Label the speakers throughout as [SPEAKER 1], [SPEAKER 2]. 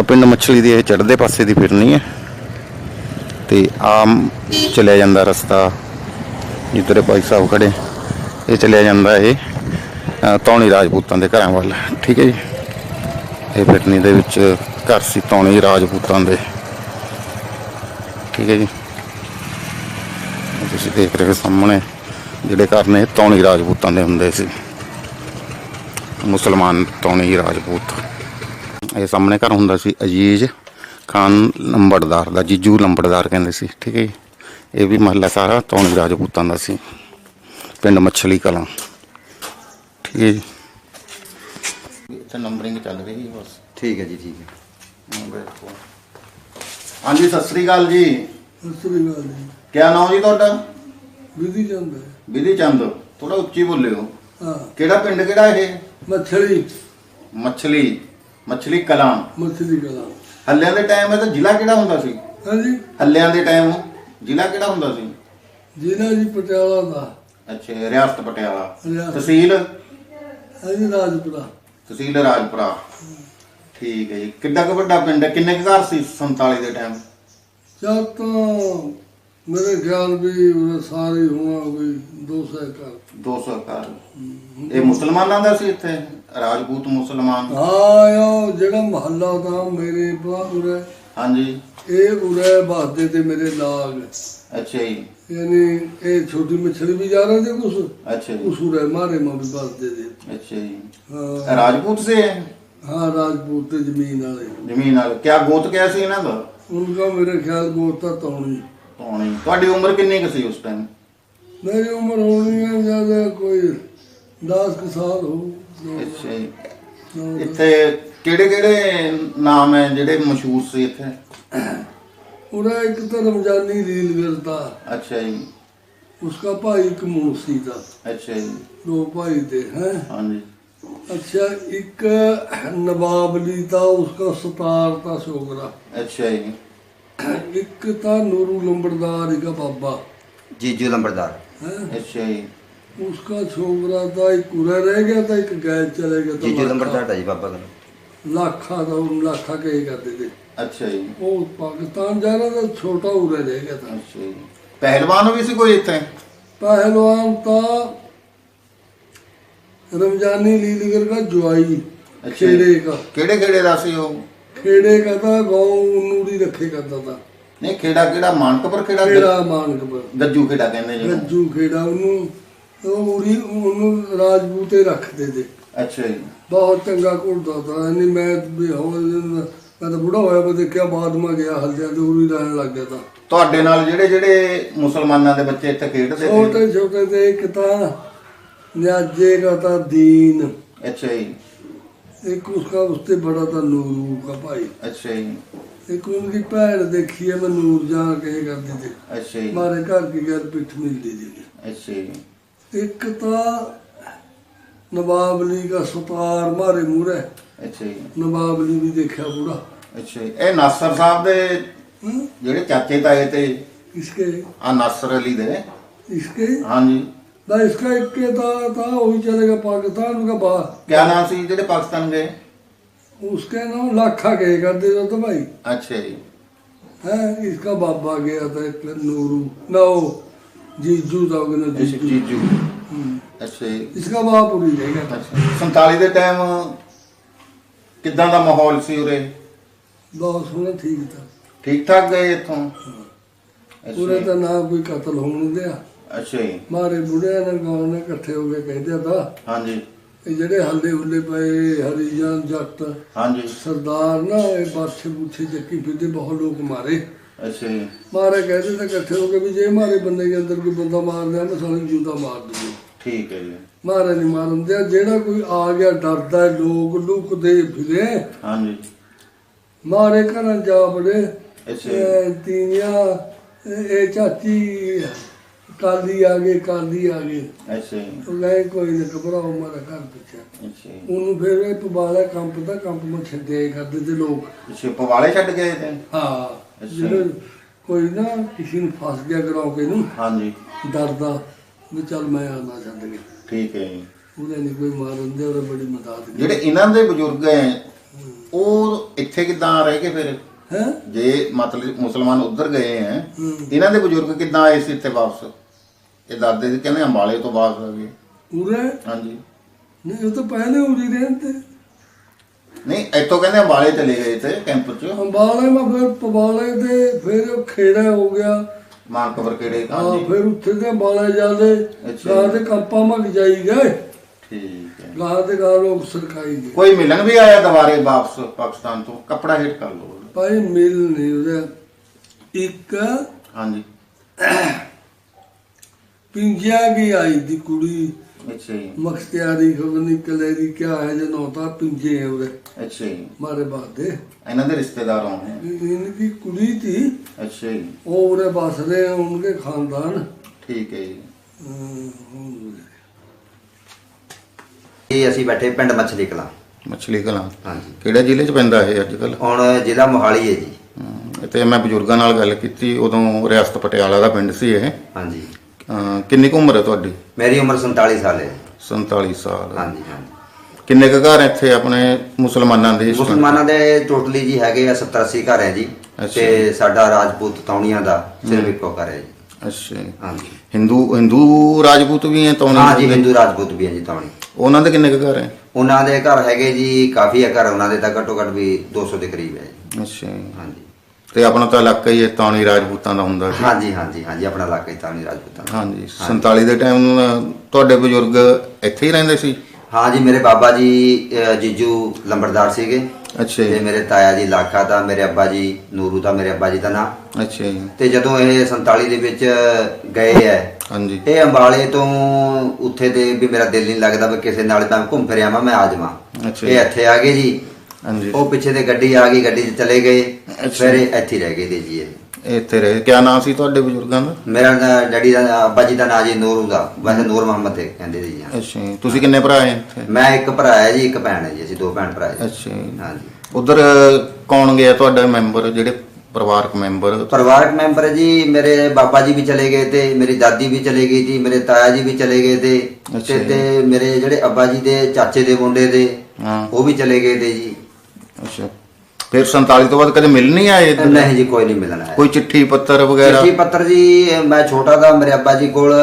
[SPEAKER 1] ਪਿੰਡ ਮੱਛਲੀ ਦੀ ਇਹ ਚੜ੍ਹਦੇ ਪਾਸੇ ਦੀ ਫਿਰਨੀ ਹੈ। ਤੇ ਆਮ ਚਲਿਆ ਜਾਂਦਾ ਰਸਤਾ, ਜਿੱਧਰ ਭਾਈ ਸਾਹਿਬ ਖੜੇ, ਇਹ ਚਲਿਆ ਜਾਂਦਾ ਇਹ ਤੌਣੀ ਰਾਜਪੂਤਾਂ ਦੇ ਘਰਾਂ ਵੱਲ। ਠੀਕ ਹੈ ਜੀ? ਇਹ ਫਿਰਨੀ ਦੇ ਵਿੱਚ ਘਰ ਸੀ ਤੌਣੀ ਰਾਜਪੂਤਾਂ ਦੇ। ਠੀਕ ਹੈ ਜੀ? ਤੁਸੀਂ ਦੇਖ ਰਹੇ ਹੋ ਸਾਹਮਣੇ, ਜਿਹੜੇ ਘਰ ਨੇ ਤੌਣੀ ਰਾਜਪੂਤਾਂ ਦੇ ਹੁੰਦੇ ਸੀ। ਮੁਸਲਮਾਨ ਤੌਣੀ ਰਾਜਪੂਤ। ਇਹ ਸਾਹਮਣੇ ਘਰ ਹੁੰਦਾ ਸੀ ਅਜੀਜ਼ ਖਾਨ ਲੰਬੜਦਾਰ ਦਾ ਜੀਜੂ ਲੰਬੜਦਾਰ ਕਹਿੰਦੇ ਸੀ ਠੀਕ ਹੈ ਇਹ ਵੀ ਮਹੱਲਾ ਸਾਰਾ ਤੌਣੀ ਰਾਜਪੂਤਾਂ ਦਾ ਸੀ ਪਿੰਡ ਮੱਛਲੀ ਕਲਾਂ। ਠੀਕ ਹੈ ਜੀ। ਇੱਥੇ ਨੰਬਰਿੰਗ ਚੱਲ ਰਹੀ ਹੈ ਬਸ।
[SPEAKER 2] ਠੀਕ ਹੈ ਜੀ ਠੀਕ ਹੈ।
[SPEAKER 1] ਹਾਂਜੀ ਸਤਿ ਸ੍ਰੀ ਅਕਾਲ ਜੀ।
[SPEAKER 3] ਸ੍ਰੀ ਗੱਲ ਜੀ।
[SPEAKER 1] ਕਿਆ ਨਾਮ ਜੀ ਤੁਹਾਡਾ?
[SPEAKER 3] ਵਿਧੀ ਹੈ।
[SPEAKER 1] ਵਿਧੀ ਚੰਦ ਥੋੜਾ ਉੱਚੀ ਬੋਲਿਓ।
[SPEAKER 3] ਹਾਂ।
[SPEAKER 1] ਕਿਹੜਾ ਪਿੰਡ ਕਿਹੜਾ ਇਹ?
[SPEAKER 3] ਮੱਛਲੀ।
[SPEAKER 1] ਮੱਛਲੀ। ਮੱਛਲੀ ਕਲਾਂ।
[SPEAKER 3] ਮੱਛਲੀ ਕਲਾ।
[SPEAKER 1] ਹੱਲਿਆਂ ਦੇ ਟਾਈਮ ਇਹਦਾ ਜ਼ਿਲ੍ਹਾ ਕਿਹੜਾ ਹੁੰਦਾ ਸੀ?
[SPEAKER 3] ਹਾਂਜੀ।
[SPEAKER 1] ਹੱਲਿਆਂ ਦੇ ਟਾਈਮ ਜ਼ਿਲ੍ਹਾ ਕਿਹੜਾ ਹੁੰਦਾ ਸੀ?
[SPEAKER 3] ਜ਼ਿਲ੍ਹਾ ਜੀ ਪਟਿਆਲਾ ਦਾ।
[SPEAKER 1] ਅੱਛਾ ਰਿਆਸਤ ਪਟਿਆਲਾ।
[SPEAKER 3] ਰਿਆਸਤ।
[SPEAKER 1] ਤਹਿਸੀਲ?
[SPEAKER 3] ਹਾਂਜੀ ਰਾਜਪੁਰਾ।
[SPEAKER 1] ਤਹਿਸੀਲ ਰਾਜਪੁਰਾ। ਠੀਕ ਹੈ ਜੀ। ਕਿੱਡਾ ਕੁ ਵੱਡਾ ਪਿੰਡ ਹੈ? ਕਿੰਨੇ ਕੁ ਘਰ ਸੀ 47 ਦੇ ਟਾਈਮ
[SPEAKER 3] ਜਦ ਤਾਂ ਮੇਰੇ ਖਿਆਲ ਵੀ ਉਹ ਸਾਰੇ ਹੋਣਾ ਕੋਈ 200 ਘਰ।
[SPEAKER 1] 200 ਘਰ। ਇਹ ਮੁਸਲਮਾਨਾਂ ਦਾ ਸੀ ਇੱਥੇ? ਰਾਜਪੂਤ ਮੁਸਲਮਾਨ?
[SPEAKER 3] ਹਾਂ ਉਹ ਜਿਹੜਾ ਮਹੱਲਾ ਦਾ ਮੇਰੇ ਬਾਹਰ ਹੈ।
[SPEAKER 1] ਹਾਂਜੀ।
[SPEAKER 3] ਇਹ ਉਰੇ ਬਾਦੇ ਤੇ ਮੇਰੇ ਲਾਗ
[SPEAKER 1] ਅੱਛਾ ਜੀ।
[SPEAKER 3] ਯਾਨੀ ਇਹ ਛੋਟੀ ਮੱਛਲੀ ਵੀ ਜਾ ਰਹੇ ਤੇ ਕੁਛ?
[SPEAKER 1] ਅੱਛਾ ਜੀ।
[SPEAKER 3] ਉਸ ਉਰੇ ਮਾਰੇ ਮਾਂ ਵੀ ਬਾਦੇ ਦੇ।
[SPEAKER 1] ਅੱਛਾ ਜੀ।
[SPEAKER 3] ਹਾਂ।
[SPEAKER 1] ਰਾਜਪੂਤ ਸੇ
[SPEAKER 3] ਹਾਂ ਰਾਜਪੂਤ ਤੇ ਜ਼ਮੀਨ ਵਾਲੇ।
[SPEAKER 1] ਜ਼ਮੀਨ ਨਾਲ ਕਿਆ ਗੋਤ ਕਿਆ ਸੀ ਇਹਨਾਂ ਦਾ?
[SPEAKER 3] ਉਨਕਾ ਮੇਰੇ ਖਿਆਲ ਗੋਤਾ ਤੌਣੀ।
[SPEAKER 1] ਤੋਣੀ ਤੁਹਾਡੀ ਉਮਰ ਕਿੰਨੀ ਕੁ ਸੀ ਉਸ ਟਾਈਮ
[SPEAKER 3] ਮੇਰੀ ਉਮਰ ਹੋਣੀ ਹੈ ਜ਼ਿਆਦਾ ਕੋਈ 10 ਕੁ ਸਾਲ ਹੋ
[SPEAKER 1] ਅੱਛਾ ਜੀ। ਇੱਥੇ ਕਿਹੜੇ ਕਿਹੜੇ ਨਾਮ ਹੈ ਜਿਹੜੇ ਮਸ਼ਹੂਰ ਸੀ ਇੱਥੇ?
[SPEAKER 3] ਉਹਦਾ ਇੱਕ ਤਾਂ ਰਮਜ਼ਾਨੀ ਰੀਲ ਵਿਰਦਾ
[SPEAKER 1] ਅੱਛਾ ਜੀ।
[SPEAKER 3] ਉਸਕਾ ਭਾਈ ਇੱਕ ਮੁਨਸੀ ਦਾ।
[SPEAKER 1] ਅੱਛਾ ਜੀ।
[SPEAKER 3] ਦੋ ਭਾਈ ਦੇ ਹੈ।
[SPEAKER 1] ਹਾਂਜੀ।
[SPEAKER 3] ਅੱਛਾ ਇੱਕ ਨਵਾਬਲੀ ਦਾ ਉਸਕਾ ਸਤਾਰ ਦਾ ਛੋਕਰਾ
[SPEAKER 1] ਅੱਛਾ ਜੀ।
[SPEAKER 3] ਇੱਕ ਤਾਂ ਨੂਰੂ ਲੰਬੜਦਾਰ ਹੈਗਾ ਬਾਬਾ।
[SPEAKER 2] ਜੀਜੂ ਲੰਬੜਦਾਰ।
[SPEAKER 1] ਅੱਛਾ ਜੀ।
[SPEAKER 3] ਉਸਕਾ ਛੋਗਰਾ ਦਾ ਇੱਕ ਉਰੇ ਰਹਿ ਗਿਆ ਤਾਂ ਇੱਕ ਗੈਰ ਚਲੇ ਗਿਆ ਤਾਂ
[SPEAKER 2] ਜੀਜੂ ਲੰਬੜਦਾਰ ਦਾ ਜੀ ਬਾਬਾ ਦਾ
[SPEAKER 3] ਲੱਖਾਂ ਦਾ ਉਹ ਲੱਖਾਂ ਕਹੇ ਕਰਦੇ ਤੇ
[SPEAKER 1] ਅੱਛਾ ਜੀ।
[SPEAKER 3] ਉਹ ਪਾਕਿਸਤਾਨ ਜਾ ਰਿਹਾ ਤਾਂ ਛੋਟਾ ਉਰੇ ਰਹਿ ਗਿਆ ਤਾਂ।
[SPEAKER 1] ਪਹਿਲਵਾਨ ਵੀ ਸੀ ਕੋਈ ਇੱਥੇ?
[SPEAKER 3] ਪਹਿਲਵਾਨ ਤਾਂ ਰਮਜ਼ਾਨੀ ਲੀਡਗਰ ਦਾ
[SPEAKER 1] ਜਵਾਈ
[SPEAKER 3] ਅੱਛਾ। ਖੇੜੇ
[SPEAKER 1] ਕਿਹੜੇ ਕਿਹੜੇ ਦਾ ਸੀ ਉਹ?
[SPEAKER 3] ਖੇੜੇ ਕਹਿੰਦਾ ਗਾਉਂ ਨੂੜੀ ਰੱਖੇ ਕਰਦਾ ਤਾ।
[SPEAKER 1] ਨਹੀਂ ਖੇੜਾ ਕਿਹੜਾ? ਮਾਨਕਪੁਰ ਖੇੜਾ
[SPEAKER 3] ਖੇੜਾ ਮਾਨਕਪੁਰ।
[SPEAKER 1] ਗੱਜੂ ਖੇੜਾ ਕਹਿੰਦੇ ਜੀ
[SPEAKER 3] ਗੱਜੂ ਖੇੜਾ ਉਹਨੂੰ ਉਹ ਉਰੀ ਉਹਨੂੰ ਰਾਜਪੂਤੇ ਰੱਖਦੇ ਤੇ।
[SPEAKER 1] ਅੱਛਾ ਜੀ।
[SPEAKER 3] ਬਹੁਤ ਚੰਗਾ ਘੁਲਦਾ ਤਾ। ਨਹੀਂ ਮੈਂ ਵੀ ਹੋਰ ਮੈਂ ਤਾਂ ਬੁੜਾ ਹੋਇਆ ਮੈਂ ਦੇਖਿਆ ਬਾਅਦ ਮੈਂ ਗਿਆ ਹਲਦਿਆਂ ਤੇ ਉਰੀ ਰਹਿਣ ਲੱਗ ਗਿਆ ਤਾਂ।
[SPEAKER 1] ਤੁਹਾਡੇ ਨਾਲ ਜਿਹੜੇ ਜਿਹੜੇ ਮੁਸਲਮਾਨਾਂ ਦੇ ਬੱਚੇ ਇੱਥੇ ਖੇਡਦੇ
[SPEAKER 3] ਛੋਟੇ ਛੋਟੇ ਤੇ ਇੱਕ ਤਾਂ ਨਿਆਜੇ ਦਾ ਤਾਂ ਦੀਨ।
[SPEAKER 1] ਅੱਛਾ ਜੀ।
[SPEAKER 3] एक उसका उससे बड़ा था नूरू का भाई
[SPEAKER 1] ਅੱਛਾ ਜੀ
[SPEAKER 3] एक उनकी भैन देखी है मैं नूर जहाँ कहे करती थी
[SPEAKER 1] ਅੱਛਾ ਜੀ
[SPEAKER 3] हमारे घर की घर पिठ मिलती थी
[SPEAKER 1] ਅੱਛਾ ਜੀ
[SPEAKER 3] एक था नवाब अली का सतार मारे मुरे
[SPEAKER 1] ਅੱਛਾ ਜੀ
[SPEAKER 3] नवाब अली भी देखा बूढ़ा
[SPEAKER 1] ਅੱਛਾ ਜੀ ਇਹ ਨਾਸਰ ਸਾਹਿਬ ਦੇ
[SPEAKER 3] हम्म?
[SPEAKER 1] ਜਿਹੜੇ ਚਾਚੇ ਤਾਏ ਤੇ
[SPEAKER 3] इसके
[SPEAKER 1] ਆ ਨਾਸਰ ਅਲੀ ਦੇ
[SPEAKER 3] इसके
[SPEAKER 1] ਹਾਂਜੀ
[SPEAKER 3] ना इसका एक के था था वही चलेगा पाकिस्तान का बाहर
[SPEAKER 1] ਕਿਆ ਨਾਮ ਸੀ ਜਿਹੜੇ ਪਾਕਿਸਤਾਨ ਗਏ
[SPEAKER 3] उसके नाम लाखा कहे करते थे तो भाई
[SPEAKER 1] ਅੱਛਾ ਜੀ
[SPEAKER 3] है इसका बाबा गया था एक नूरू ना वो जीजू था वो ना
[SPEAKER 1] ਅੱਛਾ
[SPEAKER 3] जीजू
[SPEAKER 1] ਜੀਜੂ
[SPEAKER 3] हम्म।
[SPEAKER 1] ਅੱਛਾ ਜੀ
[SPEAKER 3] इसका बाप उड़ी रह गया था
[SPEAKER 1] ਅੱਛਾ 47 ਦੇ ਟਾਈਮ ਕਿੱਦਾਂ ਦਾ ਮਾਹੌਲ ਸੀ ਉਰੇ
[SPEAKER 3] ਬਹੁਤ ਸੋਹਣਾ ਠੀਕ ਤਾਂ
[SPEAKER 1] ਠੀਕ ਠਾਕ ਗਏ ਇੱਥੋਂ
[SPEAKER 3] ਪੂਰੇ
[SPEAKER 1] ਅੱਛਾ
[SPEAKER 3] ਤਾਂ ਨਾ ਕੋਈ ਕਤਲ ਹੋਣ ਦਿਆ
[SPEAKER 1] ਅੱਛਾ ਜੀ।
[SPEAKER 3] ਮਾਰੇ ਬੁੜਿਆਂ ਨੇ ਗਾਉਂ ਨੇ ਇਕੱਠੇ ਹੋ ਕੇ ਕਹਿੰਦੇ ਤਾਂ।
[SPEAKER 1] ਹਾਂਜੀ।
[SPEAKER 3] ਇਹ ਜਿਹੜੇ ਹੱਲੇ ਹੁੱਲੇ ਪਏ ਹਰੀਜਾਨ ਜੱਟ
[SPEAKER 1] ਹਾਂਜੀ।
[SPEAKER 3] ਸਰਦਾਰ ਨਾ ਇਹ ਬਾਛੇ ਬੁੱਛੇ ਚੱਕੀ ਫਿਰਦੇ ਬਹੁਤ ਲੋਕ ਮਾਰੇ।
[SPEAKER 1] ਅੱਛਾ ਜੀ।
[SPEAKER 3] ਮਾਰੇ ਕਹਿੰਦੇ ਤਾਂ ਇਕੱਠੇ ਹੋ ਕੇ ਵੀ ਜੇ ਮਾਰੇ ਬੰਦੇ ਦੇ ਅੰਦਰ ਕੋਈ ਬੰਦਾ ਮਾਰ ਲਿਆ ਮੈਂ ਸਾਲੀ ਜੂਤਾ ਮਾਰ ਦੂੰਗਾ
[SPEAKER 1] ਠੀਕ ਹੈ ਜੀ।
[SPEAKER 3] ਮਾਰੇ ਨਹੀਂ ਮਾਰਨ ਦਿਆ। ਜਿਹੜਾ ਕੋਈ ਆ ਗਿਆ ਡਰਦਾ ਲੋਕ ਲੁਕਦੇ ਫਿਰੇ।
[SPEAKER 1] ਹਾਂਜੀ।
[SPEAKER 3] ਮਾਰੇ ਘਰਾਂ ਜਾ ਬੜੇ
[SPEAKER 1] ਅੱਛਾ।
[SPEAKER 3] ਇਹ ਇਹ ਚਾਚੀ ਕਾਲੀ ਆ ਗਏ ਕਾਲੀ ਆ ਗਏ
[SPEAKER 1] ਅੱਛਾ
[SPEAKER 3] ਲੈ ਕੋਈ ਨਾ ਘਬਰਾਓ ਮਾਰਾ ਘਰ ਪਿੱਛੇ।
[SPEAKER 1] ਅੱਛਾ
[SPEAKER 3] ਉਹਨੂੰ ਫਿਰ ਇਹ ਪਵਾਲਾ ਕੰਪ ਦਾ ਕੰਪ ਮੈਂ ਛੱਡਿਆ ਕਰਦੇ ਤੇ ਲੋਕ।
[SPEAKER 1] ਅੱਛਾ ਪਵਾਲੇ ਛੱਡ ਗਏ ਤੇ?
[SPEAKER 3] ਹਾਂ। ਜਿਹੜੇ ਕੋਈ ਨਾ ਕਿਸੇ ਨੂੰ ਫਸ ਗਿਆ ਗਰਾਉ ਕੇ ਨੂੰ
[SPEAKER 1] ਹਾਂਜੀ।
[SPEAKER 3] ਡਰਦਾ ਵੀ ਚੱਲ ਮੈਂ ਆਣਾ ਛੱਡ ਕੇ
[SPEAKER 1] ਠੀਕ ਹੈ
[SPEAKER 3] ਉਹਨੇ ਨਹੀਂ ਕੋਈ ਮਾਰਨ ਦੇ ਉਹਨੇ ਬੜੀ ਮਦਦ
[SPEAKER 1] ਜਿਹੜੇ ਇਹਨਾਂ ਦੇ ਬਜ਼ੁਰਗ ਹੈ ਉਹ ਇੱਥੇ ਕਿੱਦਾਂ ਰਹਿ ਗਏ ਫਿਰ?
[SPEAKER 3] ਹੈ?
[SPEAKER 1] ਜੇ ਮਤਲਬ ਮੁਸਲਮਾਨ ਉੱਧਰ ਗਏ ਹੈ। ਇਹਨਾਂ ਦੇ ਬਜ਼ੁਰਗ ਕਿੱਦਾਂ ਆਏ ਸੀ ਇੱਥੇ ਵਾਪਸ? ਇਹ ਦਾਦੇ ਜੀ ਕਹਿੰਦੇ ਅੰਬਾਲੇ ਤੋਂ ਵਾਪਸ ਆ ਗਏ।
[SPEAKER 3] ਉਰੇ
[SPEAKER 1] ਹਾਂਜੀ।
[SPEAKER 3] ਨਹੀਂ ਉਹ ਤਾਂ ਪਹਿਲੇ ਉਰੀ ਰਹਿੰਦੇ
[SPEAKER 1] ਨਹੀਂ ਇੱਥੋਂ ਕਹਿੰਦੇ ਅੰਬਾਲੇ ਚਲੇ ਗਏ ਤੇ ਕੈਂਪ 'ਚ।
[SPEAKER 3] ਅੰਬਾਲੇ ਮੈਂ ਫਿਰ ਪਵਾਲੇ ਤੇ ਫਿਰ ਉਹ ਖੇੜਾ ਹੋ ਗਿਆ।
[SPEAKER 1] ਮਾਨਕਵਰ ਕਿਹੜੇ
[SPEAKER 3] ਹਾਂ
[SPEAKER 1] ਹਾਂਜੀ।
[SPEAKER 3] ਫਿਰ ਉੱਥੇ ਤੇ ਅੰਬਾਲੇ ਜਾਂਦੇ।
[SPEAKER 1] ਅੱਛਾ।
[SPEAKER 3] ਗਾਂ ਦੇ ਕੰਪਾਂ ਮਗ ਜਾਈ ਗਏ।
[SPEAKER 1] ਠੀਕ ਹੈ।
[SPEAKER 3] ਗਾਂ ਦੇ ਗਾਂ ਲੋਕ ਸਰਕਾਈ ਗਏ।
[SPEAKER 1] ਕੋਈ ਮਿਲਣ ਵੀ ਆਇਆ ਦੁਬਾਰੇ ਵਾਪਸ ਪਾਕਿਸਤਾਨ ਤੋਂ? ਕੱਪੜਾ ਹਿੱਟ ਕਰ ਲਓ।
[SPEAKER 3] ਭਾਈ ਮਿਲ ਨਹੀਂ ਉਹਦਾ ਇੱਕ
[SPEAKER 1] ਹਾਂਜੀ।
[SPEAKER 3] ਪਿੰਜਿਆ ਵੀ ਆਈ ਦੀ ਕੁੜੀ।
[SPEAKER 1] ਅੱਛਾ ਜੀ।
[SPEAKER 3] ਮਖਤਿਆਰੀ ਖਬਰ ਨਹੀਂ ਕਲੇਰੀ ਕਿਆ ਹੈ ਜਨੋਤਾ ਪਿੰਜੇ ਉਹਦੇ।
[SPEAKER 1] ਅੱਛਾ ਜੀ।
[SPEAKER 3] ਮਾਰੇ ਬਾਦੇ।
[SPEAKER 1] ਇਹਨਾਂ ਦੇ ਰਿਸ਼ਤੇਦਾਰ ਹੋਣੇ
[SPEAKER 3] ਇਨਕੀ ਕੁੜੀ ਥੀ
[SPEAKER 1] ਅੱਛਾ ਜੀ।
[SPEAKER 3] ਉਹ ਉਹਦੇ ਬਸਦੇ ਆ ਉਹਨਕੇ ਖਾਨਦਾਨ।
[SPEAKER 1] ਠੀਕ ਹੈ ਜੀ।
[SPEAKER 2] ਇਹ ਅਸੀਂ ਬੈਠੇ ਪਿੰਡ ਮੱਛਲੀ ਕਲਾਂ।
[SPEAKER 1] ਮੱਛਲੀ ਕਲਾਂ?
[SPEAKER 2] ਹਾਂਜੀ।
[SPEAKER 1] ਕਿਹੜੇ ਜ਼ਿਲ੍ਹੇ 'ਚ ਪੈਂਦਾ ਇਹ ਅੱਜ ਕੱਲ
[SPEAKER 2] ਹੁਣ ਜ਼ਿਲ੍ਹਾ ਮੋਹਾਲੀ ਹੈ ਜੀ।
[SPEAKER 1] ਤੇ ਮੈਂ ਬਜ਼ੁਰਗਾਂ ਨਾਲ ਗੱਲ ਕੀਤੀ ਉਦੋਂ ਰਿਆਸਤ ਪਟਿਆਲਾ ਦਾ ਪਿੰਡ ਸੀ ਇਹ।
[SPEAKER 2] ਹਾਂਜੀ।
[SPEAKER 1] ਅਹ ਕਿੰਨੀ ਕੁ ਉਮਰ ਹੈ ਤੁਹਾਡੀ?
[SPEAKER 2] ਮੇਰੀ ਉਮਰ 47 ਸਾਲ ਹੈ
[SPEAKER 1] 47 ਸਾਲ।
[SPEAKER 2] ਹਾਂਜੀ ਹਾਂਜੀ।
[SPEAKER 1] ਕਿੰਨੇ ਕੁ ਘਰ ਇੱਥੇ ਆਪਣੇ ਮੁਸਲਮਾਨਾਂ ਦੇ ਇਸ time?
[SPEAKER 2] ਮੁਸਲਮਾਨਾਂ ਦੇ ਟੋਟਲੀ ਜੀ ਹੈਗੇ ਆ 70 80 ਘਰ ਹੈ ਜੀ।
[SPEAKER 1] ਅੱਛਾ।
[SPEAKER 2] ਤੇ ਸਾਡਾ ਰਾਜਪੂਤ ਤੌਣੀਆਂ ਦਾ ਸਿਰਫ ਇੱਕੋ ਘਰ ਹੈ ਜੀ।
[SPEAKER 1] ਅੱਛਾ ਜੀ।
[SPEAKER 2] ਹਾਂਜੀ।
[SPEAKER 1] ਹਿੰਦੂ ਹਿੰਦੂ ਰਾਜਪੂਤ ਵੀ ਹੈ ਤਾਂ
[SPEAKER 2] ਹਾਂ ਜੀ ਹਿੰਦੂ ਰਾਜਪੂਤ ਵੀ ਹੈ ਜੀ ਤੌਣੀ।
[SPEAKER 1] ਉਹਨਾਂ ਦੇ ਕਿੰਨੇ ਕੁ ਘਰ ਹੈ?
[SPEAKER 2] ਉਹਨਾਂ ਦੇ ਘਰ ਹੈਗੇ ਜੀ ਕਾਫੀ ਹੈ ਘਰ। ਉਹਨਾਂ ਦੇ ਤਾਂ ਘੱਟੋ ਘੱਟ ਵੀ 200 ਦੇ ਕਰੀਬ ਹੈ ਜੀ।
[SPEAKER 1] ਅੱਛਾ ਜੀ।
[SPEAKER 2] ਹਾਂਜੀ।
[SPEAKER 1] ਤੇ ਆਪਣਾ ਤਾਂ ਇਲਾਕਾ ਹੀ ਤਾਣੀ ਰਾਜਪੂਤਾਂ ਦਾ ਹੁੰਦਾ ਸੀ।
[SPEAKER 2] ਹਾਂਜੀ ਹਾਂਜੀ ਹਾਂਜੀ ਆਪਣਾ ਇਲਾਕਾ ਹੀ ਤੌਣੀ ਰਾਜਪੂਤਾਂ ਦਾ।
[SPEAKER 1] ਹਾਂਜੀ 47 ਦੇ ਟਾਈਮ ਤੁਹਾਡੇ ਬਜ਼ੁਰਗ ਇੱਥੇ ਹੀ ਰਹਿੰਦੇ ਸੀ?
[SPEAKER 2] ਹਾਂ ਜੀ ਮੇਰੇ ਬਾਬਾ ਜੀ ਜੀਜੂ ਲੰਬੜਦਾਰ ਸੀਗੇ।
[SPEAKER 1] ਅੱਛਾ
[SPEAKER 2] ਤੇ ਮੇਰੇ ਤਾਇਆ ਜੀ ਲਾਖਾ ਦਾ ਮੇਰੇ ਅੱਬਾ ਜੀ ਨੂਰੂ ਦਾ ਮੇਰੇ ਅੱਬਾ ਜੀ ਦਾ ਨਾਮ
[SPEAKER 1] ਅੱਛਾ ਜੀ।
[SPEAKER 2] ਤੇ ਜਦੋਂ ਇਹ 47 ਦੇ ਵਿੱਚ ਗਏ ਐ
[SPEAKER 1] ਹਾਂਜੀ।
[SPEAKER 2] ਇਹ ਅੰਬਾਲੇ ਤੋਂ ਉੱਥੇ ਤੇ ਵੀ ਮੇਰਾ ਦਿਲ ਨਹੀਂ ਲੱਗਦਾ ਵੀ ਕਿਸੇ ਨਾਲ ਤਾਂ ਘੁੰਮ ਫਿਰ ਆਵਾਂ ਮੈਂ ਆ ਜਾਵਾਂ।
[SPEAKER 1] ਅੱਛਾ
[SPEAKER 2] ਇਹ। ਇੱਥੇ ਆ ਗਏ ਜੀ।
[SPEAKER 1] ਹਾਂਜੀ।
[SPEAKER 2] ਉਹ ਪਿੱਛੇ ਤੇ ਗੱਡੀ ਆ ਗਈ ਗੱਡੀ 'ਚ ਚਲੇ ਗਏ। ਫਿਰ ਇਹ ਇੱਥੇ ਹੀ ਰਹਿ ਗਏ ਤੇ ਜੀ ਇਹ।
[SPEAKER 1] ਇੱਥੇ ਰਹੇ ਕਿਆ ਨਾਮ ਸੀ ਤੁਹਾਡੇ ਬਜ਼ੁਰਗਾਂ ਦਾ?
[SPEAKER 2] ਮੇਰਾ ਨਾਂ- ਡੈਡੀ ਦਾ ਅੱਬਾ ਜੀ ਦਾ ਨਾਂ ਜੀ ਨੂਰੂ ਦਾ ਵੈਸੇ ਨੂਰ ਮੁਹੰਮਦ ਤੇ ਕਹਿੰਦੇ ਜੀ।
[SPEAKER 1] ਅੱਛਾ ਜੀ। ਤੁਸੀਂ ਕਿੰਨੇ ਭਰਾ ਹੈ ਇੱਥੇ?
[SPEAKER 2] ਮੈਂ ਇੱਕ ਭਰਾ ਹੈ ਜੀ ਇੱਕ ਭੈਣ ਹੈ ਜੀ। ਅਸੀਂ ਦੋ ਭੈਣ ਭਰਾ ਹੈ ਜੀ।
[SPEAKER 1] ਅੱਛਾ ਜੀ।
[SPEAKER 2] ਹਾਂਜੀ।
[SPEAKER 1] ਉਧਰ ਕੌਣ ਗਿਆ ਤੁਹਾਡਾ ਮੈਂਬਰ? ਜਿਹੜੇ ਪਰਿਵਾਰਕ ਮੈਂਬਰ?
[SPEAKER 2] ਪਰਿਵਾਰਕ ਮੈਂਬਰ ਜੀ ਮੇਰੇ ਬਾਬਾ ਜੀ ਵੀ ਚਲੇ ਗਏ ਤੇ ਮੇਰੀ ਦਾਦੀ ਵੀ ਚਲੇ ਗਈ ਸੀ ਮੇਰੇ ਤਾਇਆ ਜੀ ਵੀ ਚਲੇ ਗਏ ਤੇ
[SPEAKER 1] ਅੱਛਾ
[SPEAKER 2] ਤੇ
[SPEAKER 1] ਜੀ।
[SPEAKER 2] ਤੇ ਮੇਰੇ ਜਿਹੜੇ ਅੱਬਾ ਜੀ ਦੇ ਚਾਚੇ ਦੇ ਮੁੰਡੇ ਦੇ
[SPEAKER 1] ਹਾਂ।
[SPEAKER 2] ਉਹ ਵੀ ਚਲੇ ਗਏ ਤੇ ਜੀ।
[SPEAKER 1] ਅੱਛਾ। ਫਿਰ 47 ਤੋਂ ਬਾਅਦ ਕਦੇ ਮਿਲ ਨਹੀਂ ਆਏ ਇੱਧਰ?
[SPEAKER 2] ਨਹੀਂ ਜੀ ਕੋਈ ਨਹੀਂ ਮਿਲਣਾ ਹੈ
[SPEAKER 1] ਕੋਈ ਚਿੱਠੀ ਪੱਤਰ ਵਗੈਰਾ?
[SPEAKER 2] ਚਿੱਠੀ ਪੱਤਰ ਜੀ ਮੈਂ ਛੋਟਾ ਦਾ ਮੇਰੇ ਅੱਬਾ ਜੀ ਕੋਲ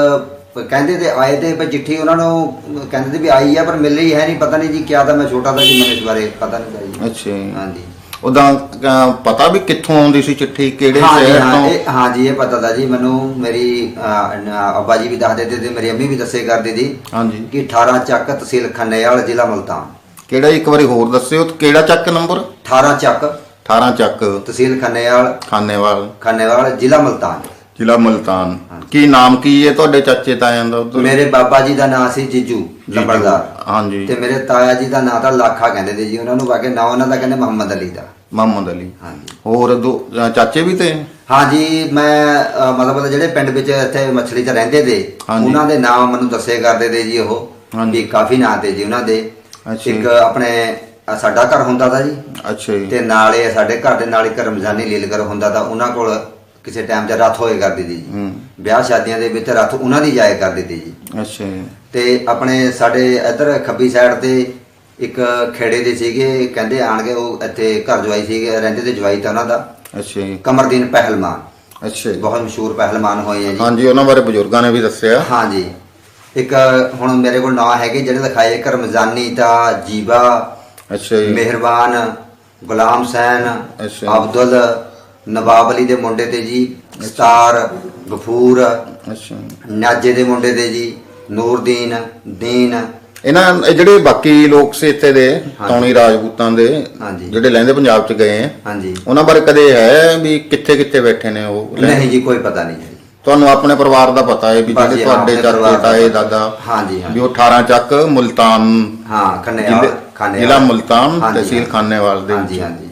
[SPEAKER 2] ਕਹਿੰਦੇ ਤੇ ਆਏ ਤੇ ਪਰ ਚਿੱਠੀ ਉਹਨਾਂ ਨੂੰ ਕਹਿੰਦੇ ਤੇ ਵੀ ਆਈ ਆ ਪਰ ਮਿਲੀ ਹੈ ਨਹੀਂ ਪਤਾ ਨਹੀਂ ਜੀ ਕਿਆ ਦਾ ਮੈਂ ਛੋਟਾ ਦਾ ਜੀ ਮੈਨੂੰ ਇਸ ਬਾਰੇ ਪਤਾ ਨਹੀਂ ਜੀ।
[SPEAKER 1] ਅੱਛਾ ਜੀ।
[SPEAKER 2] ਹਾਂਜੀ।
[SPEAKER 1] ਉਦਾਂ ਪਤਾ ਵੀ ਕਿੱਥੋਂ ਆਉਂਦੀ ਸੀ ਚਿੱਠੀ ਕਿਹੜੇ
[SPEAKER 2] ਹਾਂ ਜੀ
[SPEAKER 1] ਸ਼ਹਿਰ
[SPEAKER 2] ਹਾਂ
[SPEAKER 1] ਤੋਂ?
[SPEAKER 2] ਇਹ ਹਾਂ ਜੀ ਇਹ ਪਤਾ ਦਾ ਜੀ ਮੈਨੂੰ ਮੇਰੀ ਅਹ, ਨ- ਅੱਬਾ ਜੀ ਵੀ ਦੱਸਦੇ ਤੇ ਤੇ ਮੇਰੀ ਅੰਮੀ ਵੀ ਦੱਸੇ ਕਰਦੀ ਸੀ
[SPEAKER 1] ਹਾਂਜੀ
[SPEAKER 2] ਕਿ 18 ਚੱਕ ਤਹਿਸੀਲ ਖੰਨੇਵਾਲ ਜ਼ਿਲ੍ਹਾ ਮਲਤਾਨ।
[SPEAKER 1] ਕਿਹੜਾ ਇੱਕ ਵਾਰੀ ਹੋਰ ਦੱਸਿਓ ਕਿਹੜਾ ਚੱਕ ਨੰਬਰ?
[SPEAKER 2] 18 ਚੱਕ।
[SPEAKER 1] 18 ਚੱਕ।
[SPEAKER 2] ਤਹਿਸੀਲ ਖੰਨੇਵਾਲ।
[SPEAKER 1] ਖਾਨੇਵਾਲ।
[SPEAKER 2] ਖੰਨੇਵਾਲ ਜ਼ਿਲ੍ਹਾ ਮਲਤਾਨ।
[SPEAKER 1] ਜ਼ਿਲ੍ਹਾ ਮਲਤਾਨ। ਕੀ ਨਾਮ ਕੀ ਹੈ ਤੁਹਾਡੇ ਚਾਚੇ ਤਾਇਆਂ ਦਾ ਉਧਰ?
[SPEAKER 2] ਮੇਰੇ ਬਾਬਾ ਜੀ ਦਾ ਨਾਮ ਸੀ ਜੀਜੂ ਲੰਬੜਦਾਰ।
[SPEAKER 1] ਹਾਂਜੀ।
[SPEAKER 2] ਤੇ ਮੇਰੇ ਤਾਇਆ ਜੀ ਦਾ ਨਾਮ ਤਾਂ ਲਾਖਾ ਕਹਿੰਦੇ ਤੇ ਜੀ ਉਹਨਾਂ ਨੂੰ ਬਾਕੀ ਨਾਂ ਉਹਨਾਂ ਦਾ ਕਹਿੰਦੇ ਮੁਹੰਮਦ ਅਲੀ ਦਾ।
[SPEAKER 1] ਮੁਹੰਮਦ ਅਲੀ।
[SPEAKER 2] ਹਾਂਜੀ।
[SPEAKER 1] ਹੋਰ ਦੋ ਅ, ਚਾਚੇ ਵੀ ਤੇ?
[SPEAKER 2] ਹਾਂ ਜੀ ਮੈਂ ਮਤਲਬ ਜਿਹੜੇ ਪਿੰਡ ਵਿੱਚ ਇੱਥੇ ਮੱਛਲੀ 'ਚ ਰਹਿੰਦੇ ਤੇ
[SPEAKER 1] ਹਾਂਜੀ।
[SPEAKER 2] ਉਹਨਾਂ ਦੇ ਨਾਮ ਮੈਨੂੰ ਦੱਸੇ ਕਰਦੇ ਤੇ ਜੀ ਉਹ
[SPEAKER 1] ਹਾਂਜੀ।
[SPEAKER 2] ਵੀ ਕਾਫੀ ਨਾਂ ਤੇ ਜੀ ਉਹਨਾਂ ਦੇ।
[SPEAKER 1] ਅੱਛਾ
[SPEAKER 2] ਇੱਕ ਆਪਣੇ ਸਾਡਾ ਘਰ ਹੁੰਦਾ ਤਾ ਜੀ।
[SPEAKER 1] ਅੱਛਾ ਜੀ।
[SPEAKER 2] ਤੇ ਨਾਲੇ ਸਾਡੇ ਘਰ ਦੇ ਨਾਲ ਇੱਕ ਰਮਜ਼ਾਨੀ ਲੀਲਗਰ ਹੁੰਦਾ ਤਾਂ ਉਹਨਾਂ ਕੋਲ ਕਿਸੇ ਟਾਈਮ 'ਚ ਰੱਥ ਹੋਏ ਕਰਦੀ ਤੀ ਜੀ।
[SPEAKER 1] ਹੂੰ।
[SPEAKER 2] ਵਿਆਹ ਸ਼ਾਦੀਆਂ ਦੇ ਵਿੱਚ ਰੱਥ ਉਹਨਾਂ ਦੀ ਜਾਇਆ ਕਰਦੀ ਤੀ ਜੀ।
[SPEAKER 1] ਅੱਛਾ ਜੀ।
[SPEAKER 2] ਤੇ ਆਪਣੇ ਸਾਡੇ ਇੱਧਰ ਖੱਬੀ ਸਾਈਡ ਤੇ ਇੱਕ ਖੇੜੇ ਦੇ ਸੀਗੇ ਕਹਿੰਦੇ ਆਣਗੇ ਉਹ ਇੱਥੇ ਘਰ ਜਵਾਈ ਸੀਗੇ ਰਹਿੰਦੇ ਤੇ ਜਵਾਈ ਤਾਂ ਉਹਨਾਂ ਦਾ।
[SPEAKER 1] ਅੱਛਾ ਜੀ।
[SPEAKER 2] ਕਮਰਦੀਨ ਪਹਿਲਵਾਨ।
[SPEAKER 1] ਅੱਛਾ ਜੀ।
[SPEAKER 2] ਬਹੁਤ ਮਸ਼ਹੂਰ ਪਹਿਲਵਾਨ ਹੋਏ ਆ ਜੀ।
[SPEAKER 1] ਹਾਂਜੀ ਉਹਨਾਂ ਬਾਰੇ ਬਜ਼ੁਰਗਾਂ ਨੇ ਵੀ ਦੱਸਿਆ।
[SPEAKER 2] ਹਾਂਜੀ ਇੱਕ ਹੁਣ ਮੇਰੇ ਕੋਲ ਨਾਂ ਹੈਗੇ ਜਿਹੜੇ ਲਿਖਾਏ ਇੱਕ ਰਮਜ਼ਾਨੀ ਦਾ ਜੀਵਾ
[SPEAKER 1] ਅੱਛਾ ਜੀ।
[SPEAKER 2] ਮਿਹਰਬਾਨ ਗੁਲਾਮ ਸੈਨ
[SPEAKER 1] ਅੱਛਾ।
[SPEAKER 2] ਅਬਦੁਲ ਨਵਾਬ ਅਲੀ ਦੇ ਮੁੰਡੇ ਤੇ ਜੀ ਸਤਾਰ ਗਫੂਰ
[SPEAKER 1] ਅੱਛਾ।
[SPEAKER 2] ਨਾਜੇ ਦੇ ਮੁੰਡੇ ਤੇ ਜੀ ਨੂਰਦੀਨ ਦੀਨ।
[SPEAKER 1] ਇਹਨਾਂ ਇਹ ਜਿਹੜੇ ਬਾਕੀ ਲੋਕ ਸੀ ਇੱਥੇ ਦੇ ਤੌਣੀ ਰਾਜਪੂਤਾਂ ਦੇ
[SPEAKER 2] ਹਾਂਜੀ।
[SPEAKER 1] ਜਿਹੜੇ ਲਹਿੰਦੇ ਪੰਜਾਬ ਚ ਗਏ ਆ
[SPEAKER 2] ਹਾਂਜੀ।
[SPEAKER 1] ਉਹਨਾਂ ਬਾਰੇ ਕਦੇ ਹੈ ਵੀ ਕਿੱਥੇ ਕਿੱਥੇ ਬੈਠੇ ਨੇ ਉਹ? ਲਹਿੰਦੇ?
[SPEAKER 2] ਨਹੀਂ ਜੀ ਕੋਈ ਪਤਾ ਨਹੀਂ ਜੀ।
[SPEAKER 1] ਤੁਹਾਨੂੰ ਆਪਣੇ ਪਰਿਵਾਰ ਦਾ ਪਤਾ ਹੈ ਵੀ ਜਿਹੜੇ
[SPEAKER 2] ਜੀ, ਹਾਂ,
[SPEAKER 1] ਤੁਹਾਡੇ
[SPEAKER 2] ਆਪਣੇ
[SPEAKER 1] ਚਾਚੇ
[SPEAKER 2] ਦਾ
[SPEAKER 1] ਤਾਏ। ਦਾਦਾ
[SPEAKER 2] ਹਾਂਜੀ, ਹਾਂ।
[SPEAKER 1] ਵੀ ਉਹ 18 ਚੱਕ ਮੁਲਤਾਨ
[SPEAKER 2] ਹਾਂ ਖੰਨੇ
[SPEAKER 1] ਜ਼ਿਲ੍ਹੇ-
[SPEAKER 2] ਖਾਨੇ
[SPEAKER 1] ਜ਼ਿਲ੍ਹਾ ਮੁਲਤਾਨ
[SPEAKER 2] ਹਾਂਜੀ,
[SPEAKER 1] ਤਹਿਸੀਲ
[SPEAKER 2] ਹਾਂ।
[SPEAKER 1] ਖਾਨੇਵਾਲ ਦੇ
[SPEAKER 2] ਹਾਂਜੀ
[SPEAKER 1] ਵਿੱਚ।
[SPEAKER 2] ਹਾਂਜੀ।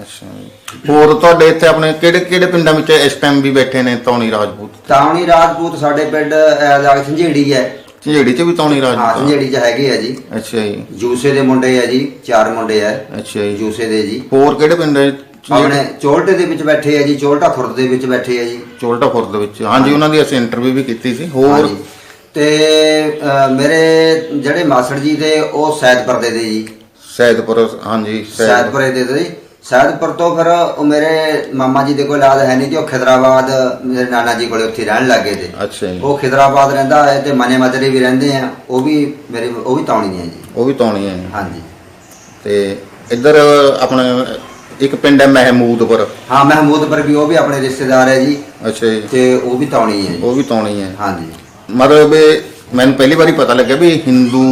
[SPEAKER 1] ਅੱਛਾ ਜੀ। ਹੋਰ ਤੁਹਾਡੇ ਇੱਥੇ ਆਪਣੇ ਕਿਹੜੇ ਕਿਹੜੇ ਪਿੰਡਾਂ ਵਿੱਚ ਇਸ ਟਾਈਮ ਵੀ ਬੈਠੇ ਨੇ ਤੌਣੀ ਰਾਜਪੂਤ?
[SPEAKER 2] ਤਾਵਣੀ ਰਾਜਪੂਤ ਸਾਡੇ ਪਿੰਡ ਅਹ, ਲਾਗ ਸੰਝੇੜੀ ਹੈ।
[SPEAKER 1] ਝੇੜੀ ਚ ਵੀ ਤੌਣੀ
[SPEAKER 2] ਹਾਂ
[SPEAKER 1] ਰਾਜਪੂਤ
[SPEAKER 2] ਸੰਝੇੜੀ ਚ ਹੈਗੇ ਆ ਜੀ।
[SPEAKER 1] ਅੱਛਾ ਜੀ।
[SPEAKER 2] ਜੂਸੇ ਦੇ ਮੁੰਡੇ ਆ ਜੀ ਚਾਰ ਮੁੰਡੇ ਆ।
[SPEAKER 1] ਅੱਛਾ ਜੀ।
[SPEAKER 2] ਜੂਸੇ ਦੇ ਜੀ।
[SPEAKER 1] ਹੋਰ ਕਿਹੜੇ ਪਿੰਡ ਹੈ?
[SPEAKER 2] ਆਪਣੇ ਚੋਲਟੇ ਦੇ ਵਿੱਚ ਬੈਠੇ ਆ ਜੀ ਚੋਲਟਾ ਖੁਰਦ ਦੇ ਵਿੱਚ ਬੈਠੇ ਆ ਜੀ।
[SPEAKER 1] ਚੋਲਟਾ ਖੁਰਦ ਵਿੱਚ। ਹਾਂਜੀ ਉਹਨਾਂ ਦੀ ਅਸੀਂ ਇੰਟਰਵਿਊ ਵੀ ਕੀਤੀ ਸੀ ਹੋਰ
[SPEAKER 2] ਹਾਂਜੀ। ਤੇ ਮੇਰੇ ਜਿਹੜੇ ਮਾਸੜ ਜੀ ਤੇ ਉਹ ਸੈਦਪੁਰ ਦੇ ਦੇ ਜੀ।
[SPEAKER 1] ਸੈਦਪੁਰ ਹਾਂਜੀ ਸੈਦ
[SPEAKER 2] ਸੈਦਪੁਰੇ ਦੇ ਦੋ। ਸੈਦਪੁਰ ਤੋਂ ਫਿਰ ਉਹ ਮੇਰੇ ਮਾਮਾ ਜੀ ਦੇ ਕੋਲ ਇਲਾਜ ਹੈ ਨਹੀਂ ਤੇ ਉਹ ਖਿਦਰਾਬਾਦ ਮੇਰੇ ਨਾਨਾ ਜੀ ਕੋਲੇ ਉੱਥੇ ਰਹਿਣ ਲੱਗੇ ਤੇ
[SPEAKER 1] ਅੱਛਾ ਜੀ।
[SPEAKER 2] ਉਹ ਖਿਦਰਾਬਾਦ ਰਹਿੰਦਾ ਹੈ ਤੇ ਮਨੇ ਮਦਰੇ ਵੀ ਰਹਿੰਦੇ ਆ ਉਹ ਵੀ ਮੇਰੇ ਉਹ ਵੀ ਤੌਣੀ ਹੈ ਜੀ।
[SPEAKER 1] ਉਹ ਵੀ ਤੌਣੀ ਹੈ
[SPEAKER 2] ਹਾਂਜੀ।
[SPEAKER 1] ਤੇ ਇੱਧਰ ਆਪਣਾ ਇੱਕ ਪਿੰਡ ਹੈ ਮਹਿਮੂਦਪੁਰ।
[SPEAKER 2] ਹਾਂ ਮਹਿਮੂਦਪੁਰ ਵੀ ਉਹ ਵੀ ਆਪਣੇ ਰਿਸ਼ਤੇਦਾਰ ਹੈ ਜੀ।
[SPEAKER 1] ਅੱਛਾ ਜੀ।
[SPEAKER 2] ਤੇ ਉਹ ਵੀ ਤੌਣੀ ਹੈ ਜੀ।
[SPEAKER 1] ਉਹ ਵੀ ਤੌਣੀ ਹੈ।
[SPEAKER 2] ਹਾਂਜੀ।
[SPEAKER 1] ਮਤਲਬ ਇਹ ਮੈਨੂੰ ਪਹਿਲੀ ਵਾਰੀ ਪਤਾ ਲੱਗਿਆ ਵੀ ਹਿੰਦੂ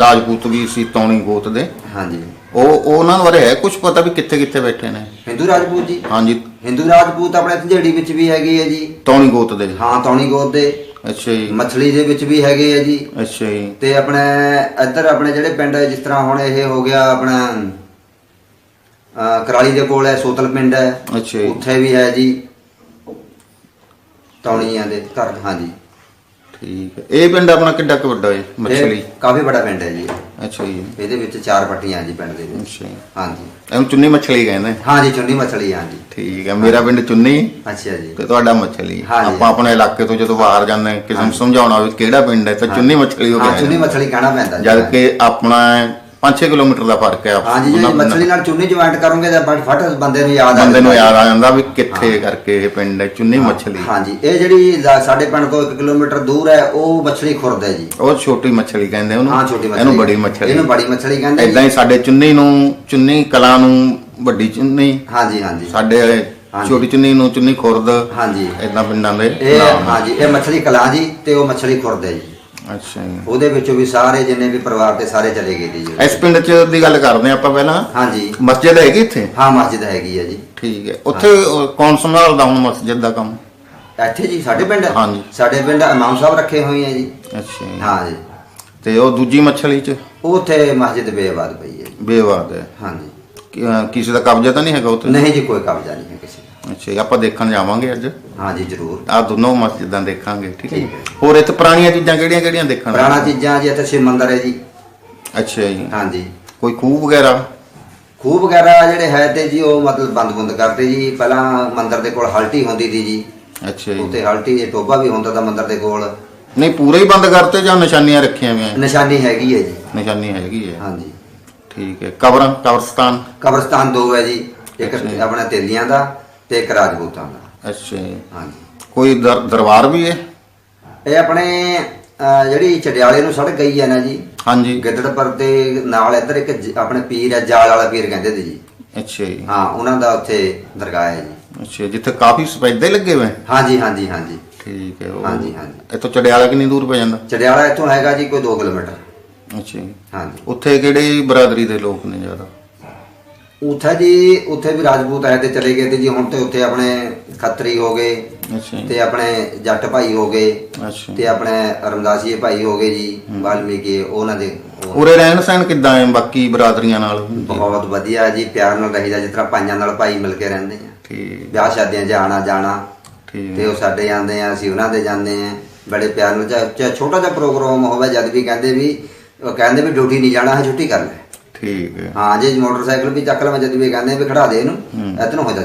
[SPEAKER 1] ਰਾਜਪੂਤ ਵੀ ਸੀ ਤੌਣੀ ਗੋਤ ਦੇ।
[SPEAKER 2] ਹਾਂਜੀ।
[SPEAKER 1] ਉਹ ਉਹ ਉਹਨਾਂ ਬਾਰੇ ਹੈ ਕੁਝ ਪਤਾ ਵੀ ਕਿੱਥੇ ਕਿੱਥੇ ਬੈਠੇ ਨੇ?
[SPEAKER 2] ਹਿੰਦੂ ਰਾਜਪੂਤ ਜੀ?
[SPEAKER 1] ਹਾਂਜੀ।
[SPEAKER 2] ਹਿੰਦੂ ਰਾਜਪੂਤ ਆਪਣੇ ਝੇੜੀ ਵਿੱਚ ਵੀ ਹੈਗੇ ਆ ਜੀ।
[SPEAKER 1] ਤੌਣੀ ਗੋਤ ਦੇ।
[SPEAKER 2] ਹਾਂ ਤੌਣੀ ਗੋਤ ਦੇ।
[SPEAKER 1] ਅੱਛਾ ਜੀ।
[SPEAKER 2] ਮੱਛਲੀ ਦੇ ਵਿੱਚ ਵੀ ਹੈਗੇ ਆ ਜੀ।
[SPEAKER 1] ਅੱਛਾ ਜੀ।
[SPEAKER 2] ਤੇ ਆਪਣੇ ਇੱਧਰ ਆਪਣੇ ਜਿਹੜੇ ਪਿੰਡ ਜਿਸ ਤਰ੍ਹਾਂ ਹੁਣ ਇਹ ਹੋ ਗਿਆ ਆਪਣਾ ਕਰਾਲੀ ਦੇ ਕੋਲ ਹੈ ਸੋਤਲ ਪਿੰਡ ਹੈ।
[SPEAKER 1] ਅੱਛਾ ਜੀ।
[SPEAKER 2] ਉੱਥੇ ਵੀ ਹੈ ਜੀ। ਤੌਣੀਆਂ ਦੇ ਘਰ ਹਾਂਜੀ।
[SPEAKER 1] ਠੀਕ ਹੈ। ਇਹ ਪਿੰਡ ਆਪਣਾ ਕਿੱਡਾ ਕੁ ਵੱਡਾ ਹੈ ਮੱਛਲੀ?
[SPEAKER 2] ਕਾਫੀ ਵੱਡਾ ਪਿੰਡ ਹੈ ਜੀ।
[SPEAKER 1] ਅੱਛਾ ਜੀ।
[SPEAKER 2] ਇਹਦੇ ਵਿੱਚ ਚਾਰ ਪੱਟੀਆਂ ਜੀ ਪਿੰਡ ਦੇ ਵਿੱਚ।
[SPEAKER 1] ਅੱਛਾ ਜੀ।
[SPEAKER 2] ਹਾਂਜੀ।
[SPEAKER 1] ਇਹਨੂੰ ਚੁੰਨੀ ਮੱਛਲੀ ਕਹਿੰਦੇ?
[SPEAKER 2] ਹਾਂਜੀ ਚੁੰਨੀ ਮੱਛਲੀ ਹਾਂਜੀ।
[SPEAKER 1] ਠੀਕ ਹੈ। ਮੇਰਾ ਪਿੰਡ ਚੁੰਨੀ
[SPEAKER 2] ਅੱਛਾ ਜੀ।
[SPEAKER 1] ਤੇ ਤੁਹਾਡਾ ਮੱਛਲੀ। ਆਪਾਂ ਆਪਣੇ ਇਲਾਕੇ ਤੋਂ ਜਦੋਂ ਬਾਹਰ ਜਾਂਦੇ ਕਿਸੇ ਨੂੰ ਸਮਝਾਉਣਾ ਹੋਵੇ ਕਿਹੜਾ ਪਿੰਡ ਹੈ ਤਾਂ ਚੁੰਨੀ ਮੱਛਲੀ ਹੋ
[SPEAKER 2] ਹਾਂ ਚੁੰਨੀ
[SPEAKER 1] ਗਿਆ
[SPEAKER 2] ਮੱਛਲੀ ਕਹਿਣਾ ਪੈਂਦਾ
[SPEAKER 1] ਜਦ ਕਿ ਆਪਣਾ 5-6 ਕਿਲੋਮੀਟਰ ਦਾ ਫ਼ਰਕ ਹੈ।
[SPEAKER 2] ਹਾਂਜੀ ਜੇ ਮੱਛਲੀ ਨਾਲ ਚੁੰਨੀ ਜੁਆਇੰਟ ਕਰੋਗੇ ਤਾਂ ਫਟ ਫਟ ਬੰਦੇ ਨੂੰ ਯਾਦ ਆ
[SPEAKER 1] ਬੰਦੇ ਨੂੰ ਯਾਦ ਆ ਜਾਂਦਾ ਵੀ ਕਿੱਥੇ ਕਰਕੇ ਇਹ ਪਿੰਡ ਹੈ ਚੁੰਨੀ ਮੱਛਲੀ।
[SPEAKER 2] ਹਾਂਜੀ ਇਹ ਜਿਹੜੀ ਸਾਡੇ ਪਿੰਡ ਤੋਂ 1 ਕਿਲੋਮੀਟਰ ਦੂਰ ਹੈ ਉਹ ਮੱਛਲੀ ਖੁਰਦ ਹੈ ਜੀ।
[SPEAKER 1] ਉਹ ਛੋਟੀ ਮੱਛਲੀ ਕਹਿੰਦੇ ਉਹਨੂੰ।
[SPEAKER 2] ਹਾਂ ਛੋਟੀ ਮੱਛਲੀ।
[SPEAKER 1] ਇਹਨੂੰ ਬੜੀ ਮੱਛਲੀ।
[SPEAKER 2] ਇਹਨੂੰ ਬੜੀ ਮੱਛਲੀ ਕਹਿੰਦੇ
[SPEAKER 1] ਇਦਾਂ ਹੀ ਸਾਡੇ ਚੁੰਨੀ ਨੂੰ ਚੁੰਨੀ ਕਲਾਂ ਨੂੰ ਵੱਡੀ ਚੁੰਨੀ।
[SPEAKER 2] ਹਾਂਜੀ ਹਾਂਜੀ।
[SPEAKER 1] ਸਾਡੇ। ਛੋਟੀ ਚੁੰਨੀ ਨੂੰ ਚੁੰਨੀ ਖੁਰਦ।
[SPEAKER 2] ਹਾਂਜੀ।
[SPEAKER 1] ਇਦਾਂ ਪਿੰਡਾਂ ਦੇ
[SPEAKER 2] ਇਹ। ਹਾਂਜੀ ਇਹ ਮੱਛਲੀ ਕਲਾਂ ਜੀ ਤੇ ਉਹ ਮੱਛਲੀ ਖੁਰਦ ਹੈ ਜੀ।
[SPEAKER 1] ਅੱਛਾ ਜੀ।
[SPEAKER 2] ਉਹਦੇ ਵਿੱਚੋਂ ਵੀ ਸਾਰੇ ਜਿੰਨੇ ਵੀ ਪਰਿਵਾਰ ਦੇ ਸਾਰੇ ਚਲੇ ਗਏ ਜੀ
[SPEAKER 1] ਇਸ ਪਿੰਡ ਚ ਦੀ ਗੱਲ ਕਰਦੇ ਆਪਾਂ ਪਹਿਲਾਂ?
[SPEAKER 2] ਹਾਂਜੀ।
[SPEAKER 1] ਮਸਜਿਦ ਹੈਗੀ ਇੱਥੇ?
[SPEAKER 2] ਹਾਂ ਮਸਜਿਦ ਹੈਗੀ ਹੈ ਜੀ।
[SPEAKER 1] ਠੀਕ ਹੈ। ਉੱਥੇ ਕੌਣ ਸੰਭਾਲਦਾ ਹੁਣ ਮਸਜਿਦ ਦਾ ਕੰਮ?
[SPEAKER 2] ਇੱਥੇ ਜੀ ਸਾਡੇ ਪਿੰਡ।
[SPEAKER 1] ਹਾਂਜੀ।
[SPEAKER 2] ਸਾਡੇ ਪਿੰਡ ਇਮਾਮ ਸਾਹਿਬ ਰੱਖੇ ਹੋਏ ਆ ਜੀ।
[SPEAKER 1] ਅੱਛਾ।
[SPEAKER 2] ਹਾਂ ਜੀ।
[SPEAKER 1] ਤੇ ਉਹ ਦੂਜੀ ਮੱਛਲੀ ਚ?
[SPEAKER 2] ਉਹ ਉੱਥੇ ਮਸਜਿਦ ਬੇਆਬਾਦ ਪਈ ਹੈ
[SPEAKER 1] ਬੇਵਾਦ ਹੈ।
[SPEAKER 2] ਹਾਂਜੀ।
[SPEAKER 1] ਕਿਸੇ ਦਾ ਕਬਜ਼ਾ ਤਾਂ ਨਹੀਂ ਹੈਗਾ ਉੱਥੇ?
[SPEAKER 2] ਨਹੀਂ ਜੀ ਕੋਈ ਕਬਜ਼ਾ ਨਹੀਂ ਹੈ ਕਿਸੇ
[SPEAKER 1] ਅੱਛਾ ਜੀ, ਆਪਾਂ ਦੇਖਣ ਜਾਵਾਂਗੇ ਅੱਜ?
[SPEAKER 2] ਹਾਂਜੀ ਜ਼ਰੂਰ।
[SPEAKER 1] ਆ ਦੋਨੋਂ ਮਸਜਿਦਾਂ ਦੇਖਾਂਗੇ ਠੀਕ ਹੈ ਜੀ।
[SPEAKER 2] ਠੀਕ ਹੈ।
[SPEAKER 1] ਹੋਰ ਇੱਥੇ ਪੁਰਾਣੀਆਂ ਚੀਜ਼ਾਂ ਕਿਹੜੀਆਂ ਕਿਹੜੀਆਂ ਦੇਖਣ?
[SPEAKER 2] ਪੁਰਾਣਾ ਚੀਜ਼ਾਂ ਜੀ ਇੱਥੇ ਸ਼ਿਵ ਮੰਦਿਰ ਹੈ ਜੀ।
[SPEAKER 1] ਅੱਛਾ ਜੀ।
[SPEAKER 2] ਹਾਂਜੀ।
[SPEAKER 1] ਕੋਈ ਖੂਹ ਵਗੈਰਾ?
[SPEAKER 2] ਖੂਹ ਵਗੈਰਾ ਜਿਹੜੇ ਹੈ ਤੇ ਜੀ ਉਹ ਮਤਲਬ ਬੰਦ ਬੰਦ ਕਰਤੇ ਜੀ। ਪਹਿਲਾਂ ਮੰਦਿਰ ਦੇ ਕੋਲ ਹਲਟੀ ਹੁੰਦੀ ਸੀ ਜੀ।
[SPEAKER 1] ਅੱਛਾ ਜੀ।
[SPEAKER 2] ਉੱਤੇ ਹਲਟੀ ਦੇ ਟੋਬਾ ਵੀ ਹੁੰਦਾ ਤਾਂ ਮੰਦਿਰ ਦੇ ਕੋਲ।
[SPEAKER 1] ਨਹੀਂ ਪੂਰੇ ਹੀ ਬੰਦ ਕਰਤੇ ਜਾਂ ਨਿਸ਼ਾਨੀਆਂ ਰੱਖੀਆਂ ਹੋਈਆਂ?
[SPEAKER 2] ਨਿਸ਼ਾਨੀ ਹੈਗੀ ਹੈ ਜੀ।
[SPEAKER 1] ਨਿਸ਼ਾਨੀ ਹੈਗੀ ਹੈ।
[SPEAKER 2] ਹਾਂਜੀ।
[SPEAKER 1] ਠੀਕ ਹੈ। ਕਬਰਾਂ ਕਬਰਸਤਾਨ?
[SPEAKER 2] ਕਬਰਸਤਾਨ ਦੋ ਹੈ ਜੀ। ਇੱਕ
[SPEAKER 1] ਅੱਛਾ ਜੀ।
[SPEAKER 2] ਆਪਣਾ ਤੇਲੀਆਂ ਦਾ ਤੇ ਇੱਕ ਰਾਜਪੂਤਾਂ ਦਾ।
[SPEAKER 1] ਅੱਛਾ ਜੀ।
[SPEAKER 2] ਹਾਂਜੀ।
[SPEAKER 1] ਕੋਈ ਦਰ- ਦਰਬਾਰ ਵੀ ਹੈ?
[SPEAKER 2] ਇਹ ਆਪਣੇ ਅਹ, ਜਿਹੜੀ ਚੜਿਆਲੇ ਨੂੰ ਸੜਕ ਗਈ ਹੈ ਨਾ ਜੀ
[SPEAKER 1] ਹਾਂਜੀ।
[SPEAKER 2] ਗਿੱਦੜਪੁਰ ਦੇ ਨਾਲ ਇੱਧਰ ਇੱਕ ਜ- ਆਪਣੇ ਪੀਰ ਹੈ ਜਾਲ ਵਾਲਾ ਪੀਰ ਕਹਿੰਦੇ ਤੇ ਜੀ।
[SPEAKER 1] ਅੱਛਾ ਜੀ।
[SPEAKER 2] ਹਾਂ ਉਹਨਾਂ ਦਾ ਉੱਥੇ ਦਰਗਾਹ ਹੈ ਜੀ।
[SPEAKER 1] ਅੱਛਾ ਜਿੱਥੇ ਕਾਫੀ ਸਫੈਦੇ ਲੱਗੇ ਹੋਏ?
[SPEAKER 2] ਹਾਂਜੀ ਹਾਂਜੀ ਹਾਂਜੀ।
[SPEAKER 1] ਠੀਕ ਹੈ ਉਹ
[SPEAKER 2] ਹਾਂਜੀ, ਹਾਂਜੀ।
[SPEAKER 1] ਇੱਥੋਂ ਚੜਿਆਲਾ ਕਿੰਨੀ ਦੂਰ ਪੈ ਜਾਂਦਾ?
[SPEAKER 2] ਚੜਿਆਲਾ ਇੱਥੋਂ ਹੈਗਾ ਜੀ ਕੋਈ 2 ਕਿਲੋਮੀਟਰ।
[SPEAKER 1] ਅੱਛਾ ਜੀ।
[SPEAKER 2] ਹਾਂਜੀ।
[SPEAKER 1] ਉੱਥੇ ਕਿਹੜੀ ਬਰਾਦਰੀ ਦੇ ਲੋਕ ਨੇ ਜ਼ਿਆਦਾ?
[SPEAKER 2] ਉੱਥੇ ਜੀ ਉੱਥੇ ਵੀ ਰਾਜਪੂਤ ਆਏ ਤੇ ਚਲੇ ਗਏ ਤੇ ਜੀ ਹੁਣ ਤੇ ਉੱਥੇ ਆਪਣੇ ਖੱਤਰੀ ਹੋ ਗਏ
[SPEAKER 1] ਅੱਛਾ ਜੀ।
[SPEAKER 2] ਤੇ ਆਪਣੇ ਜੱਟ ਭਾਈ ਹੋ ਗਏ
[SPEAKER 1] ਅੱਛਾ।
[SPEAKER 2] ਤੇ ਆਪਣੇ ਰਮਦਾਸੀਏ ਭਾਈ ਹੋ ਗਏ ਜੀ ਵਾਲਮੀਕੀ ਉਹਨਾਂ ਦੇ ਉਹ
[SPEAKER 1] ਉਰੇ ਰਹਿਣ ਸਹਿਣ ਕਿੱਦਾਂ ਹੈ? ਬਾਕੀ ਬਰਾਦਰੀਆਂ ਨਾਲ
[SPEAKER 2] ਬਹੁਤ ਵਧੀਆ ਜੀ ਪਿਆਰ ਨਾਲ ਰਹੀਦਾ ਜਿਸ ਤਰ੍ਹਾਂ ਭਾਈਆਂ ਨਾਲ ਭਾਈ ਮਿਲ ਕੇ ਰਹਿੰਦੇ ਆ।
[SPEAKER 1] ਠੀਕ।
[SPEAKER 2] ਵਿਆਹ ਸ਼ਾਦੀਆਂ 'ਚ ਆਣਾ ਜਾਣਾ
[SPEAKER 1] ਠੀਕ।
[SPEAKER 2] ਤੇ ਉਹ ਸਾਡੇ ਜਾਂਦੇ ਆ ਅਸੀਂ ਉਹਨਾਂ ਦੇ ਜਾਂਦੇ ਆ। ਬੜੇ ਪਿਆਰ ਨਾਲ ਚਾਹੇ ਚਾਹੇ ਛੋਟਾ ਜਿਹਾ ਪ੍ਰੋਗਰਾਮ ਹੋਵੇ ਜਦ ਵੀ ਕਹਿੰਦੇ ਵੀ ਉਹ ਕਹਿੰਦੇ ਵੀ ਡਿਊਟੀ ਨਹੀਂ ਜਾਣਾ ਹੈ ਛੁੱਟੀ ਕਰ ਲੈ।
[SPEAKER 1] ਠੀਕ ਹੈ।
[SPEAKER 2] ਹਾਂ ਜੇ ਮੋਟਰਸਾਈਕਲ ਵੀ ਚੱਕ ਲਵਾਂ ਜਦ ਵੀ ਕਹਿੰਦੇ ਵੀ ਖੜਾ ਦੇ ਇਹਨੂੰ ਇਤਨੋਂ ਹੋ ਜਾ।